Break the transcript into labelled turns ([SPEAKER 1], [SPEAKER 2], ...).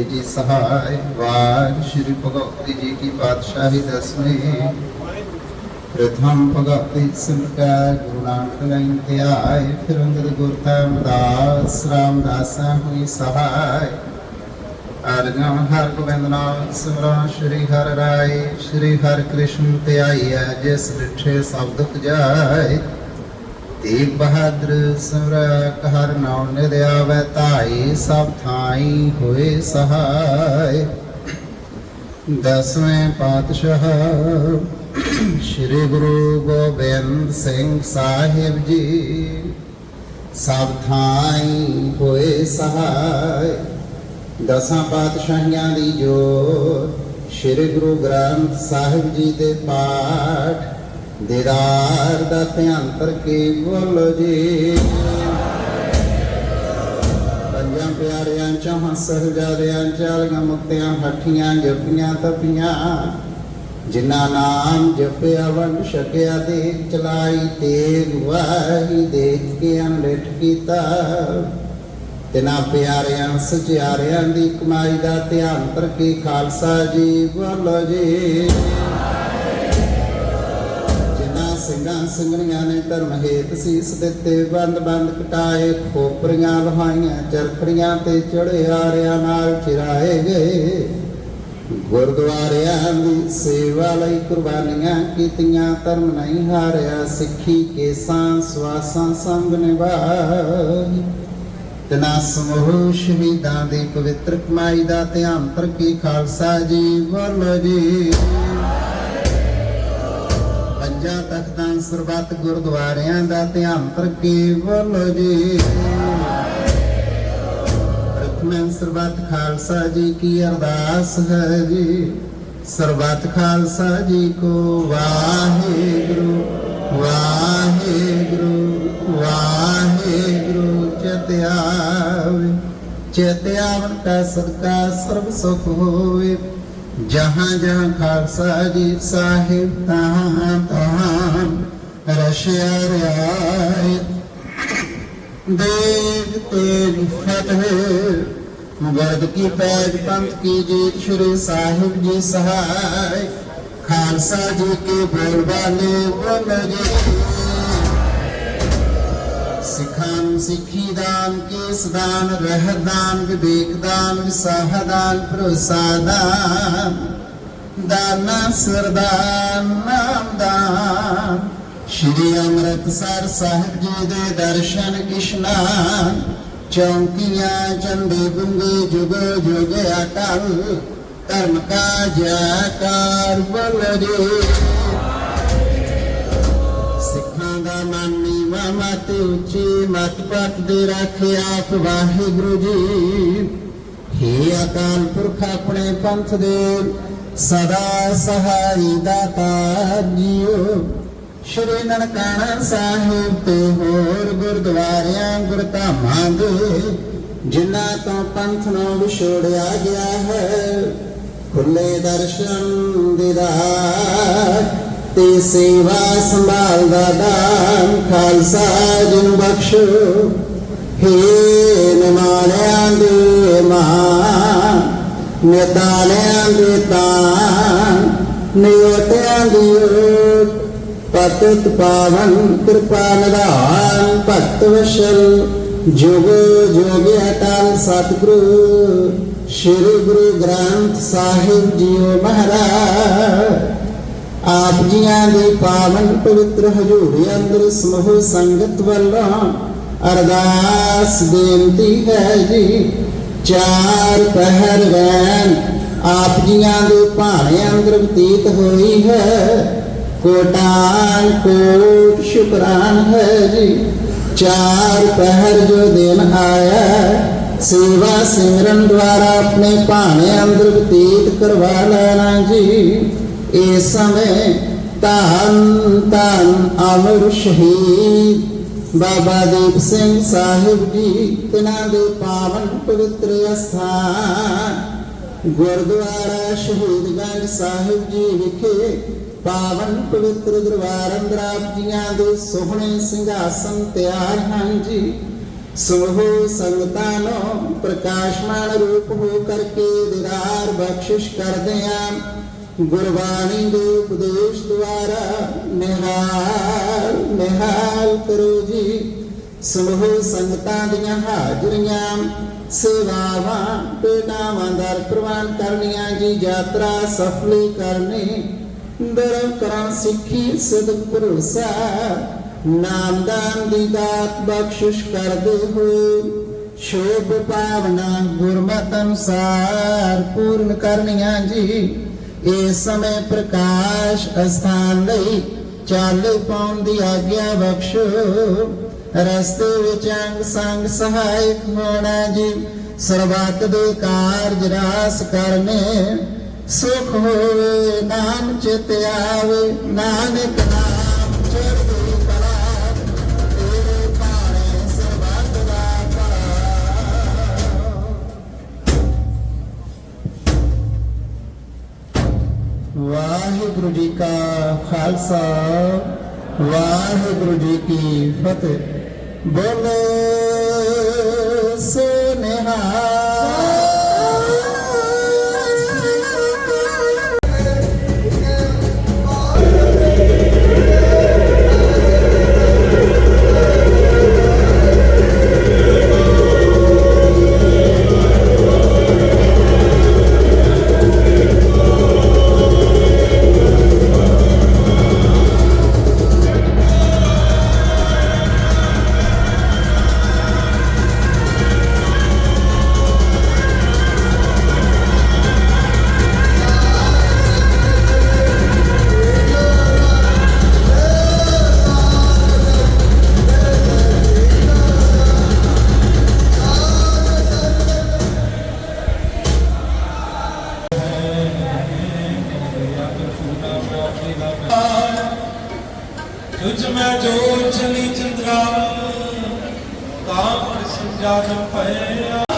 [SPEAKER 1] ਭਗਵਤੀ ਜੀ ਸਹਾਇ ਵਾਰ ਸ਼੍ਰੀ ਭਗਵਤੀ ਜੀ ਕੀ ਪਾਤਸ਼ਾਹੀ ਦਸਵੇਂ। ਪ੍ਰਥਮ ਭਗਵਤੀ ਸੰਕਾ ਗੁਰੂ ਨਾਨਕ ਲੈਣ ਤੇ ਆਏ, ਫਿਰ ਅੰਗਦ ਗੁਰ ਤਾਮਦਾਸ ਰਾਮਦਾਸਾਂ ਹੋਈ ਸਹਾਇ। ਅਰਗਮ ਹਰ ਗੋਬਿੰਦ ਨਾਮ ਸਿਮਰਨ ਸ਼੍ਰੀ ਹਰਿ ਰਾਏ, ਸ਼੍ਰੀ ਹਰਿ ਕ੍ਰਿਸ਼ਨ ਤੇ ਆਈਐ ਜਿਸ ਡਿਠੇ ਸਭ ਜਾਏ ਤੇਗ ਬਹਾਦਰ ਸਿਮਰਕ ਹਰ ਨਾਮ ਨਿਦ ਧਾਈ ਸਭ ਥਾਈ ਹੋਏ ਸਹਾਇ ਦਸਵੇਂ ਪਾਤਸ਼ਾਹ ਸ੍ਰੀ ਗੁਰੂ ਗੋਬਿੰਦ ਸਿੰਘ ਸਾਹਿਬ ਜੀ, ਸਭ ਥਾਈ ਹੋਏ ਸਹਾਇ ਦਸਾਂ ਪਾਤਸ਼ਾਹੀਆਂ ਦੀ ਜੋ ਸ੍ਰੀ ਗੁਰੂ ਗ੍ਰੰਥ ਸਾਹਿਬ ਜੀ ਦੇ ਪਾਠ ਦੀਦਾਰ ਦਾ ਧਿਆਨ ਕਰਕੇ ਬੋਲੋ ਜੀ। ਪੰਜਾਂ ਪਿਆਰਿਆਂ ਚੌਹਾਂ ਸਹਜਾਦਿਆਂ ਚਾਲੀਆਂ ਮੁਕਤਿਆਂ ਹੱਠੀਆਂ ਜਪੀਆਂ ਤਪੀਆਂ। ਜਿਨ੍ਹਾਂ ਨਾਮ ਜਪਿਆ ਵੰਡ ਛਕਿਆ ਤੇ ਚਲਾਈ ਤੇਗ ਵਾਹੀ ਦੇਖ ਕੇ ਅਨਲਿਟ ਕੀਤਾ। ਤਿਨਾ ਪਿਆਰਿਆਂ, ਸਚਿਆਰਿਆਂ ਦੀ ਕਮਾਈ ਦਾ ਧਿਆਨ ਕਰਕੇ ਖਾਲਸਾ ਜੀ ਬੋਲੋ ਜੀ। ਸਿੰਘਾਂ ਸਿੰਘਣੀਆਂ ਨੇ ਧਰਮ ਹੇਤ ਸੀਸ ਦਿੱਤੇ, ਬੰਦ ਬੰਦ ਕਟਾਏ, ਖੋਪਰੀਆਂ ਲਹਾਈਆਂ ਚਰਖੜੀਆਂ ਤੇ ਚੜਿਆਰਿਆਂ ਨਾਲ ਚਿਰਾਏ ਗਏ। ਗੁਰਦੁਆਰਿਆਂ ਦੀ ਸੇਵਾ ਲਈ ਕੁਰਬਾਨੀਆਂ ਕੀਤੀਆਂ, ਧਰਮ ਨਹੀਂ ਹਾਰਿਆ, ਸਿੱਖੀ ਕੇਸਾਂ, ਸਵਾਸਾਂ ਸੰਗ ਨਿਭਾਈ ਤਨਾ ਸਮੂਹ ਸ਼ਹੀਦਾਂ ਦੀ ਪਵਿੱਤਰ ਕਮਾਈ ਦਾ ਧਿਆਨ ਕਰਕੇ ਖਾਲਸਾ ਜੀ ਬੋਲੋ ਜੀ। ਪੰਜਾਂ ਤਖਤਾਂ ਸਰਬੱਤ ਗੁਰਦੁਆਰਿਆਂ ਦਾ ਧਿਆਨ ਕਰਕੇ ਬੋਲੋ ਜੀ। ਪ੍ਰਥਮ ਸਰਬੱਤ ਖਾਲਸਾ ਜੀ ਕੀ ਅਰਦਾਸ ਹੈ ਜੀ। ਸਰਬੱਤ ਖਾਲਸਾ ਜੀ ਕੋ ਵਾਹਿਗੁਰੂ ਵਾਹਿਗੁਰੂ ਵਾਹਿਗੁਰੂ ਚਿਤਿਆਵੇ। ਚਿਤਿਆਵਨ ਕਾ ਸਦਕਾ ਸਰਬ ਸੁਖ ਹੋਵੇ। ਜਹਾਂ ਜਹਾਂ ਖਾਲਸਾ ਜੀ ਸਾਹਿਬ ਤਹਾਂ ਤਹਾਂ ਰਸ਼ਿਆ ਦੇਵ ਤੇਰੀ ਫਤਿਹ। ਮੁਗਰਦ ਕੀ ਪੈਜ ਪੰਥ ਕੀ ਜੀਤ ਸ਼੍ਰੀ ਸਾਹਿਬ ਜੀ ਸਹਾਇ ਖਾਲਸਾ ਜੀ ਕੇ ਬੋਲ ਬਾਲੇ ਬੋਲ ਜੀ। ਸਿੱਖਾਂ ਸਿੱਖੀ ਦਾਨ ਕੇਸ ਦਾਨ ਰਹਿ ਦਾਨ, ਵਿਵੇਕ ਦਾਨ, ਵਿਸਾਹ ਦਾਨ, ਭਰੋਸਾ ਦਾਨ। ਦਾਨਾ ਸਰਦਾਨ ਨਾਮ ਦਾਨ। ਸ਼੍ਰੀ ਅੰਮ੍ਰਿਤਸਰ ਸਾਹਿਬ ਜੀ ਦੇ ਦਰਸ਼ਨ ਇਸ਼ਨਾਨ ਚੌਂਕੀਆਂ ਚੰਦੇ ਗੁੰਗੇ, ਜੁਗ ਜੁਗ ਅਟਲ, ਧਰਮ ਕਾ ਜੈਕਾਰ ਬੋਲੋ ਸਿੱਖਾਂ ਦਾ ਮਨ ਨੀਵਾਂ ਉੱਚੀ, ਮਤ ਪਤ ਦੇ ਰੱਖੇ ਆਪ ਵਾਹਿਗੁਰੂ ਜੀ। ਹੇ ਅਕਾਲ ਪੁਰਖ ਆਪਣੇ ਪੰਥ ਦੇ, ਸਦਾ ਸਹਾਈ ਦਾਤਾ ਜੀਓ। ਸ਼੍ਰੀ ਨਨਕਾਣਾ ਸਾਹਿਬ ਤੇ ਹੋਰ ਗੁਰਦੁਆਰਿਆਂ, ਗੁਰਧਾਮਾਂ ਦੇ, ਜਿਨ੍ਹਾਂ ਤੋਂ ਪੰਥ ਨੂੰ ਵਿਛੋੜਿਆ ਗਿਆ ਹੈ। ਖੁੱਲੇ ਦਰਸ਼ਨ ਦੀਦਾਰ ਤੇ ਸੇਵਾ ਸੰਭਾਲ ਦਾ ਦਾਨ, ਖਾਲਸਾ ਜੀ ਨੂੰ ਬਖਸ਼ੋ। ਹੇ ਨਿਮਾਣਿਆਂ ਦੇ ਮਾਂ ਨਿਤਾਣਿਆਂ ਦੇ ਤਾਨ ਨਿਯੋਤਿਆਂ ਦੀ ਓਟ ਪਤਿਤ ਪਾਵਨ ਕਿਰਪਾ ਨਿਧਾਨ, ਭਗਤ ਵਸ਼ਲ, ਜੁਗ ਜੁਗ ਅਟਲ ਸਤਿਗੁਰੂ। ਸ੍ਰੀ ਗੁਰੂ ਗ੍ਰੰਥ ਸਾਹਿਬ ਜੀਓ ਮਹਾਰਾਜ, ਆਪ ਜੀਆਂ ਦੀ ਪਾਵਨ ਪਵਿੱਤਰ ਹਜ਼ੂਰੀ ਅੰਦਰ ਸਮੂਹ ਸੰਗਤ ਵੱਲੋਂ ਅਰਦਾਸ ਬੇਨਤੀ ਹੈ ਜੀ। ਚਾਰ ਪਹਿਰ ਵੈਨ ਆਪ ਜੀਆਂ ਦੇ ਭਾਣੇ ਅੰਦਰ ਬਤੀਤ ਹੋਈ ਹੈ। ਕੋਟਾਨ ਕੋਟ, ਸ਼ੁਕਰਾਨ ਹੈ ਜੀ। ਚਾਰ ਪਹਿਰ ਜੋ ਦਿਨ ਆਇਆ, ਸੇਵਾ ਸਿਮਰਨ ਦੁਆਰਾ ਆਪਣੇ ਭਾਣੇ ਅੰਦਰ ਬਤੀਤ ਕਰਵਾ ਲੈਣਾ ਜੀ। ਇਸ ਸਮੇਂ ਧੰਨ ਧੰਨ ਅਮਰ ਸ਼ਹੀਦ ਬਾਬਾ ਦੀਪ ਸਿੰਘ ਸਾਹਿਬ ਜੀ, ਤਿਨਾਂ ਦੇ ਪਾਵਨ ਪਵਿੱਤਰ ਅਸਥਾਨ। ਗੁਰਦੁਆਰਾ ਸ਼ਹੀਦਗੰਜ ਸਾਹਿਬ ਜੀ ਵਿਖੇ ਪਾਵਨ ਪਵਿੱਤਰ ਦਰਬਾਰ ਅੰਦਰ ਜੀਆਂ ਦੇ ਸੋਹਣੇ ਸਿੰਘਾਸਨ ਤਿਆਰ ਹਨ ਜੀ। ਸਮੂਹ ਸੰਗਤਾਨੋ ਪ੍ਰਕਾਸ਼ਮਾਨ ਰੂਪ ਹੋ ਕਰਕੇ ਦਿਦਾਰ ਬਖਸ਼ਿਸ਼ ਕਰਦੇ ਆਂ ਗੁਰਬਾਣੀ ਦੇ ਉਪਦੇਸ਼ ਦੁਆਰਾ ਨਿਹਾਲ ਨਿਹਾਲ ਕਰੋ ਜੀ। ਸਮੂਹ ਸੰਗਤਾਂ ਦੀਆਂ ਹਾਜ਼ਰੀਆਂ, ਸੇਵਾਵਾਂ ਪੇਟਾਵਾਂ ਦਰ ਪ੍ਰਵਾਨ ਕਰਨੀਆਂ ਜੀ, ਯਾਤਰਾ ਸਫਲੀ ਕਰਨੀ। ਦਰ ਕਰਾਂ ਸਿੱਖੀ ਸਦਕ ਭਰੋਸਾ। ਨਾਮਦਾਨ ਦੀ ਦਾਤ ਬਖਸ਼ਿਸ਼ ਕਰਦੇ ਹੋਏ ਸ਼ੋਭ ਪਾਵਨਾ ਗੁਰਮਤਿ ਅਨੁਸਾਰ ਪੂਰਨ ਕਰਨੀਆਂ ਜੀ। ਇਸ ਸਮੇਂ ਪ੍ਰਕਾਸ਼ ਅਸਥਾਨ ਲਈ ਚੱਲ ਪਾਉਣ ਦੀ ਆਗਿਆ ਬਖਸ਼ੋ। ਰਸਤੇ ਵਿੱਚ ਅੰਗ ਸੰਗ ਸਹਾਇਕ ਹੋਣਾ ਜੀ। ਸਰਬੱਤ ਦੇ ਕਾਰਜ ਰਾਸ ਕਰਨੇ। ਸੁਖ ਹੋਵੇ, ਨਾਮ ਚਿਤ ਆਵੇ, ਨਾਨਕ ਨਾਮ ਚੜ੍ਹਦੀ ਕਲਾ ਤੇਰੇ ਭਾਣੇ ਸਰਬੱਤ ਦਾ ਭਲਾ ਵਾਹਿਗੁਰੂ ਜੀ ਕਾ ਖਾਲਸਾ, ਵਾਹਿਗੁਰੂ ਜੀ ਕੀ ਫਤਿਹ। ਬੋਲੇ ਸੋ ਨਿਹਾਲ
[SPEAKER 2] ਤੁਝ ਮੈਂ ਜੋ ਚਲੀ ਚੰਦਰਾ ਤਾਂ ਪਰ ਸੰਜਾ ਨ ਪਇਆ